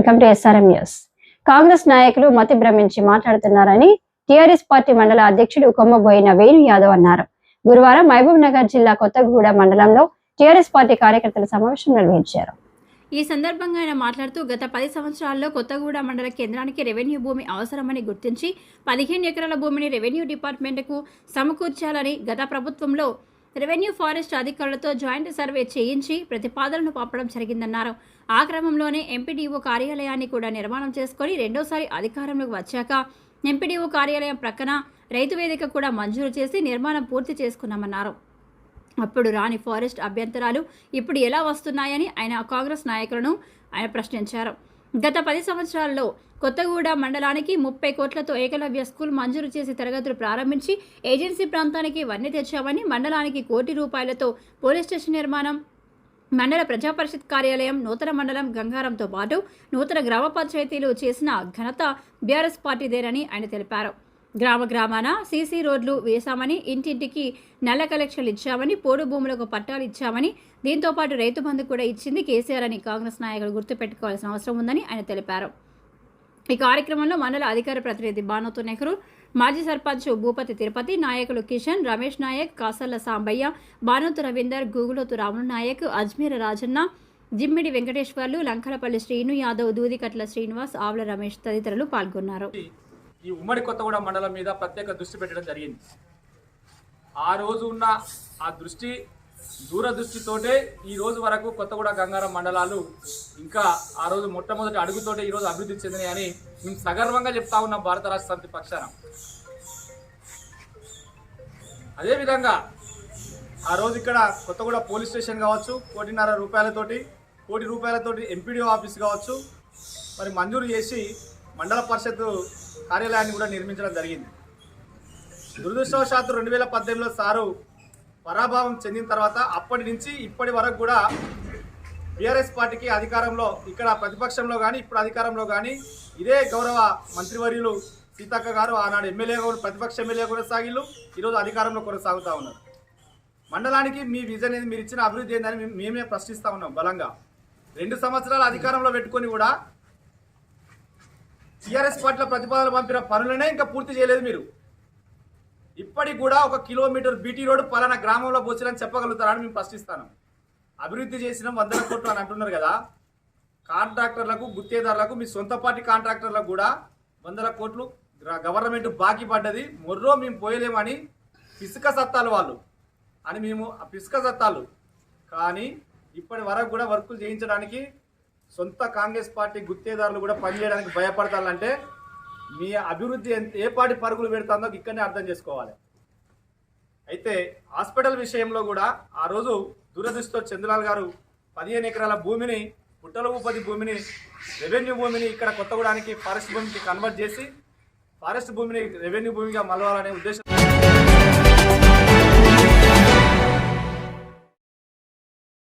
Welcome to SRM news Congress నాయకులు మతి భ్రమించి మాట్లాడుతున్నారని టీఆర్ఎస్ పార్టీ మండల అధ్యక్షుడు కొమ్మబోయిన వేణు యాదవ్ అన్నారు. గురువారం మహబూబ్ నగర్ జిల్లా కొత్తగూడ మండలంలో టీఆర్ఎస్ పార్టీ కార్యకర్తల సమావేశం నిర్వహించారు. ఈ సందర్భంగా ఆయన మాట్లాడుతూ గత పది సంవత్సరాల్లో కొత్తగూడ మండల కేంద్రానికి రెవెన్యూ భూమి అవసరమని గుర్తించి పదిహేను ఎకరాల భూమిని రెవెన్యూ డిపార్ట్మెంట్కు సమకూర్చాలని గత ప్రభుత్వంలో రెవెన్యూ ఫారెస్ట్ అధికారులతో జాయింట్ సర్వే చేయించి ప్రతిపాదనలు పంపడం జరిగిందన్నారు. ఆ క్రమంలోనే ఎంపీడీఓ కార్యాలయాన్ని కూడా నిర్మాణం చేసుకొని రెండోసారి అధికారంలోకి వచ్చాక ఎంపీడీఓ కార్యాలయం ప్రక్కన రైతు వేదిక కూడా మంజూరు చేసి నిర్మాణం పూర్తి చేసుకున్నామన్నారు. అప్పుడు రాని ఫారెస్ట్ అభ్యంతరాలు ఇప్పుడు ఎలా వస్తున్నాయని ఆయన కాంగ్రెస్ నాయకులను ఆయన ప్రశ్నించారు. గత పది సంవత్సరాల్లో కొత్తగూడ మండలానికి ముప్పై కోట్లతో ఏకలవ్య స్కూల్ మంజూరు చేసి తరగతులు ప్రారంభించి ఏజెన్సీ ప్రాంతానికి వన్నీ తెచ్చామని మండలానికి కోటి రూపాయలతో పోలీస్ స్టేషన్ నిర్మాణం మండల ప్రజా పరిషత్ కార్యాలయం నూతన మండలం గంగారంతో పాటు నూతన గ్రామ పంచాయతీలు చేసిన ఘనత బీఆర్ఎస్ పార్టీదేనని ఆయన తెలిపారు. గ్రామ గ్రామాన సీసీ రోడ్లు వేశామని ఇంటింటికి నల్ల కలెక్షన్లు ఇచ్చామని పోడు భూములకు పట్టాలు ఇచ్చామని దీంతో పాటు రైతు బంధు కూడా ఇచ్చింది కేసీఆర్ అని కాంగ్రెస్ నాయకులు గుర్తుపెట్టుకోవాల్సిన అవసరం ఉందని ఆయన తెలిపారు. ఈ కార్యక్రమంలో మండల అధికార ప్రతినిధి బానోతు నెహ్రూ మాజీ సర్పంచ్ భూపతి తిరుపతి నాయకులు కిషన్ రమేష్ నాయక్ కాసర్ల సాంబయ్య బానోతు రవీందర్ గూగులోతు రాములు నాయక్ అజ్మీర్ రాజన్న జిమ్మిడి వెంకటేశ్వర్లు లంకలపల్లి శ్రీను యాదవ్ దూదికట్ల శ్రీనివాస్ ఆవుల రమేష్ తదితరులు పాల్గొన్నారు. ఈ ఉమ్మడి కొత్తగూడెం మండలం మీద ప్రత్యేక దృష్టి పెట్టడం జరిగింది. ఆ రోజు ఉన్న ఆ దృష్టి దూరదృష్టితోటే ఈ రోజు వరకు కొత్తగూడ గంగారం మండలాలు ఇంకా ఆ రోజు మొట్టమొదటి అడుగుతోటే ఈ రోజు అభివృద్ధి చెందినాయని మేము సగర్వంగా చెప్తా ఉన్నాం భారత రాష్ట్ర సమితి పక్షాన. అదేవిధంగా ఆ రోజు ఇక్కడ కొత్తగూడ పోలీస్ స్టేషన్ కావచ్చు కోటిన్నర రూపాయలతోటి కోటి రూపాయలతోటి ఎంపీడీఓ ఆఫీస్ కావచ్చు మరి మంజూరు చేసి మండల పరిషత్ కార్యాలయాన్ని కూడా నిర్మించడం జరిగింది. దురదృష్టవశాత్తు రెండు వేల పద్దెనిమిదిలో సారు పరాభావం చెందిన తర్వాత అప్పటి నుంచి ఇప్పటి వరకు కూడా బీఆర్ఎస్ పార్టీకి అధికారంలో ఇక్కడ ప్రతిపక్షంలో కానీ ఇప్పుడు అధికారంలో కానీ ఇదే గౌరవ మంత్రివర్యులు సీతక్క గారు ఆనాడు ఎమ్మెల్యేగా కూడా ప్రతిపక్ష ఎమ్మెల్యే కొనసాగిళ్ళు ఈరోజు అధికారంలో కొనసాగుతూ ఉన్నారు. మండలానికి మీ విజన్ అనేది మీరు ఇచ్చిన అభివృద్ధి ఏందని మేమే ప్రశ్నిస్తూ ఉన్నాం బలంగా. రెండు సంవత్సరాలు అధికారంలో పెట్టుకొని కూడా టీఆర్ఎస్ పార్టీల ప్రతిపాదనలు పంపిన పనులనే ఇంకా పూర్తి చేయలేదు మీరు. ఇప్పటికి కూడా ఒక కిలోమీటర్ బీటీ రోడ్ పలానా గ్రామంలో పోచారని చెప్పగలుగుతారని మేము ప్రశ్నిస్తాను. అభివృద్ధి చేసిన వందల కోట్లు అని అంటున్నారు కదా కాంట్రాక్టర్లకు గుత్తేదారులకు మీ సొంత పార్టీ కాంట్రాక్టర్లకు కూడా వందల కోట్లు గవర్నమెంట్ బాకీ పడ్డది. మొర్రో మేము పోయలేమని పిసుక సత్తాలు వాళ్ళు. అని మేము ఆ పిసుక సత్తాలు. కానీ ఇప్పటి వరకు కూడా వర్కులు చేయించడానికి సొంత కాంగ్రెస్ పార్టీ గుత్తేదారులు కూడా పనిచేయడానికి భయపడతారంటే మీ అభివృద్ధి ఎంత ఏ పాటి పరుగులు పెడుతుందో ఇక్కడనే అర్థం చేసుకోవాలి. అయితే హాస్పిటల్ విషయంలో కూడా ఆ రోజు దురదృష్టితో చంద్రలాల్ గారు పదిహేను ఎకరాల భూమిని పుట్టల ఉపాధి భూమిని రెవెన్యూ భూమిని ఇక్కడ కొత్తగూడానికి ఫారెస్ట్ భూమికి కన్వర్ట్ చేసి ఫారెస్ట్ భూమిని రెవెన్యూ భూమిగా మలవాలనే ఉద్దేశం